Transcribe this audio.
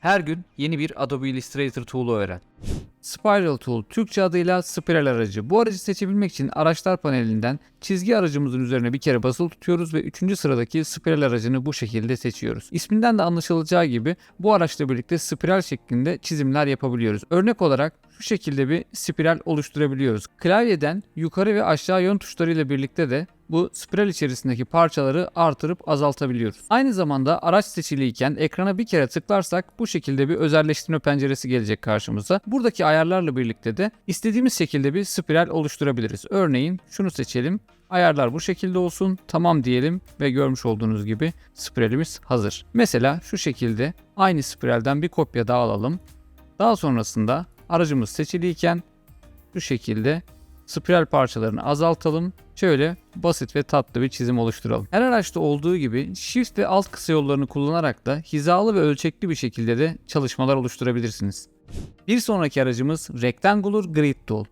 Her gün yeni bir Adobe Illustrator tool'u öğren. Spiral Tool, Türkçe adıyla spiral aracı. Bu aracı seçebilmek için araçlar panelinden çizgi aracımızın üzerine bir kere basılı tutuyoruz ve 3. sıradaki spiral aracını bu şekilde seçiyoruz. İsminden de anlaşılacağı gibi bu araçla birlikte spiral şeklinde çizimler yapabiliyoruz. Örnek olarak şu şekilde bir spiral oluşturabiliyoruz. Klavyeden yukarı ve aşağı yön tuşlarıyla birlikte de bu spiral içerisindeki parçaları artırıp azaltabiliyoruz. Aynı zamanda araç seçiliyken ekrana bir kere tıklarsak bu şekilde bir özelleştirme penceresi gelecek karşımıza. Buradaki ayarlarla birlikte de istediğimiz şekilde bir spiral oluşturabiliriz. Örneğin şunu seçelim. Ayarlar bu şekilde olsun. Tamam diyelim ve görmüş olduğunuz gibi spiralimiz hazır. Mesela şu şekilde aynı spiralden bir kopya daha alalım. Daha sonrasında aracımız seçiliyken şu şekilde spiral parçalarını azaltalım. Şöyle basit ve tatlı bir çizim oluşturalım. Her araçta olduğu gibi shift ve alt kısa yollarını kullanarak da hizalı ve ölçekli bir şekilde de çalışmalar oluşturabilirsiniz. Bir sonraki aracımız Rectangular Grid Tool.